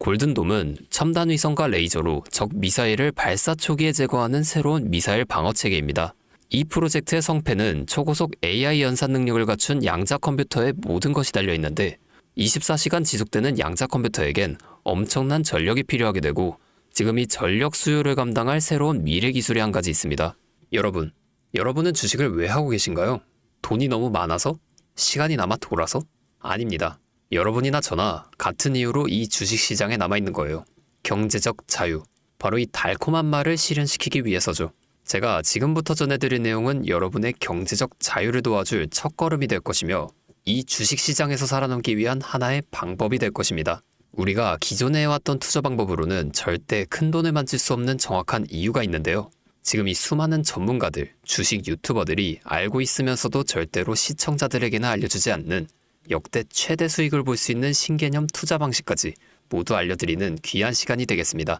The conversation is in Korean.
골든돔은 첨단 위성과 레이저로 적 미사일을 발사 초기에 제거하는 새로운 미사일 방어 체계입니다. 이 프로젝트의 성패는 초고속 AI 연산 능력을 갖춘 양자 컴퓨터의 모든 것이 달려 있는데 24시간 지속되는 양자 컴퓨터에겐 엄청난 전력이 필요하게 되고 지금 이 전력 수요를 감당할 새로운 미래 기술이 한 가지 있습니다. 여러분, 여러분은 주식을 왜 하고 계신가요? 돈이 너무 많아서? 시간이 남아 돌아서? 아닙니다. 여러분이나 저나 같은 이유로 이 주식 시장에 남아 있는 거예요. 경제적 자유. 바로 이 달콤한 말을 실현시키기 위해서죠. 제가 지금부터 전해드릴 내용은 여러분의 경제적 자유를 도와줄 첫걸음이 될 것이며 이 주식 시장에서 살아남기 위한 하나의 방법이 될 것입니다. 우리가 기존에 해왔던 투자 방법으로는 절대 큰 돈을 만질 수 없는 정확한 이유가 있는데요. 지금 이 수많은 전문가들, 주식 유튜버들이 알고 있으면서도 절대로 시청자들에게는 알려주지 않는 역대 최대 수익을 볼 수 있는 신개념 투자 방식까지 모두 알려드리는 귀한 시간이 되겠습니다.